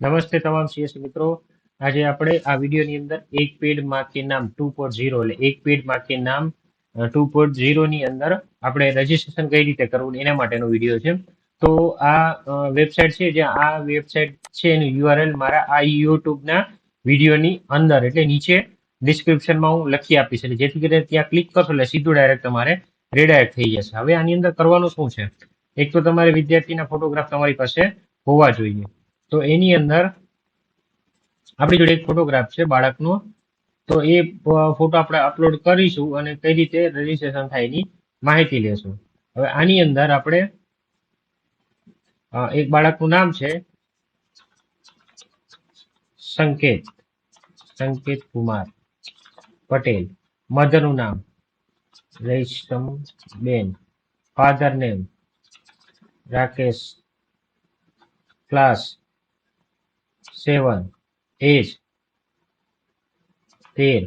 નમસ્તે તમામ સીએસસી મિત્રો. આજે આપણે આ વિડીયોની અંદર એક પેડમાં નામ ટુ પોઈન્ટ ઝીરો એટલે એક પેડમાં નામ ટુ પોઈન્ટ ઝીરો ની અંદર આપણે રજીસ્ટ્રેશન કઈ રીતે કરવું એના માટેનો વીડિયો છે. તો આ વેબસાઇટ છે, જે આ વેબસાઇટ છે એનું યુઆરએલ મારા આ યુટ્યુબના વિડીયોની અંદર. એટલે નીચે ડિસ્ક્રિપ્શનમાં હું લખી આપીશ એટલે જેથી કરીને ત્યાં ક્લિક કરશો એટલે સીધું ડાયરેક્ટ તમારે રીડાયરેક્ટ થઈ જશે. હવે આની અંદર કરવાનું શું છે? એક તો તમારે વિદ્યાર્થીના ફોટોગ્રાફ તમારી પાસે હોવા જોઈએ. તો એની અંદર આપણી જોડે એક ફોટોગ્રાફ છે બાળકનો. તો એ ફોટો આપણે અપલોડ કરીશું અને કઈ રીતે રજીસ્ટ્રેશન થાય એની માહિતી લેશું. હવે આની અંદર આપણે એક બાળકનું નામ છે સંકેત સંકેત કુમાર પટેલ. મધરનું નામ Resham ben. Father name Rakesh class seven age તેર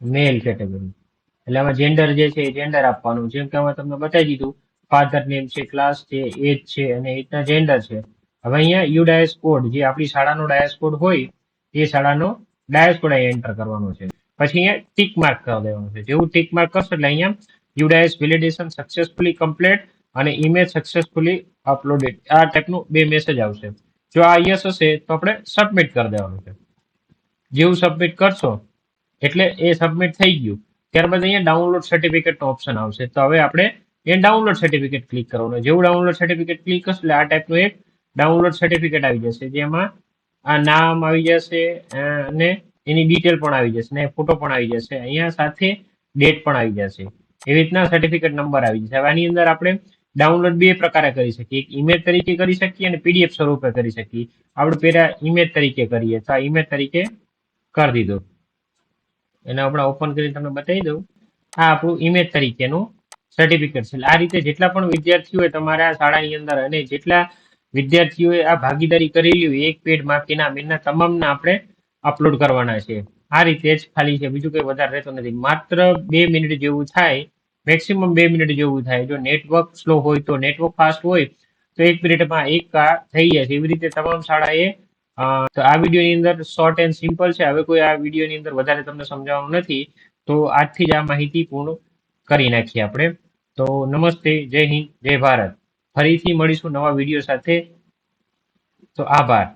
મેલ કેટેગરી એટલે આમાં જેન્ડર જે છે એ જેન્ડર આપવાનું. જેમ કે અમે તમને બતાવી દીધું ફાધર નેમ છે ક્લાસ છે એજ છે અને રીતના જેન્ડર છે. હવે અહીંયા યુ ડાયસ કોડ જે આપણી શાળાનો ડાયસ કોડ હોય, એ શાળાનો ડાયસ કોડ અહીંયા એન્ટર કરવાનો છે. પછી અહીંયા ટીક માર્ક કરી દેવાનું છે. જેવું ટીક માર્ક કરશો એટલે અહીંયા U DISE validation successfully complete અને ઇમેજ સક્સેસફુલી અપલોડેડ આ ટાઈપનું બે મેસેજ આવશે. જો આ યસ હશે, તો આપણે સબમિટ કરી દેવાનું છે. જેવું સબમિટ કરશો, એટલે એ સબમિટ થઈ ગયું. ત્યારબાદ અહીંયા ડાઉનલોડ સર્ટિફિકેટનો ઓપ્શન આવશે. તો હવે આપણે એ ડાઉનલોડ સર્ટિફિકેટ ક્લિક કરવાનું જેવું ડાઉનલોડ સર્ટિફિકેટ ક્લિક કરશો એટલે આ ટાઈપનું એક ડાઉનલોડ સર્ટિફિકેટ આવી જશે. જેમાં આ નામ આવી જશે, અને એની ડિટેલ પણ આવી જશે, ને ફોટો પણ આવી જશે. અહીંયા સાથે ડેટ પણ આવી જશે. એવી રીતના સર્ટિફિકેટ નંબર આવી જશે. હવે આની અંદર આપણે ડાઉનલોડ બે પ્રકારે કરી શકીએ. એક ઇમેજ તરીકે કરી શકીએ અને પીડીએફ સ્વરૂપે કરી શકીએ. આપણે પહેલા ઇમેજ તરીકે કરીએ. તો આ ઇમેજ તરીકે કરી દીધો. એને આપણે ઓપન કરીને તમને બતાવી દઉં. આ આપણું ઇમેજ તરીકેનું સર્ટિફિકેટ છે. આ રીતે જેટલા પણ વિદ્યાર્થીઓએ તમારા શાળાની અંદર અને જેટલા વિદ્યાર્થીઓએ આ ભાગીદારી કરેલી હોય, એક પેડ માફીના મેનના તમામના આપણે અપલોડ કરવાના છે. આ રીતે જ ખાલી છે. બીજું કંઈ વધારે રહેતું નથી. માત્ર બે મિનિટ જેવું થાય મેક્સિમમ બે મિનિટ જેવું થાય. જો નેટવર્ક સ્લો હોય તો નેટવર્ક ફાસ્ટ હોય, તો એક મિનિટમાં એક થઈ જાય છે. એવી રીતે તમામ શાળાએ તો આ વિડીયોની અંદર શોર્ટ એન્ડ સિમ્પલ છે. હવે કોઈ આ વિડીયોની અંદર વધારે તમને સમજાવવાનું નથી, તો આજથી જ આ માહિતી પૂર્ણ કરી નાખીએ આપણે. તો નમસ્તે, જય હિન્દ, જય ભારત. ફરીથી મળીશું નવા વીડિયો સાથે. તો આભાર.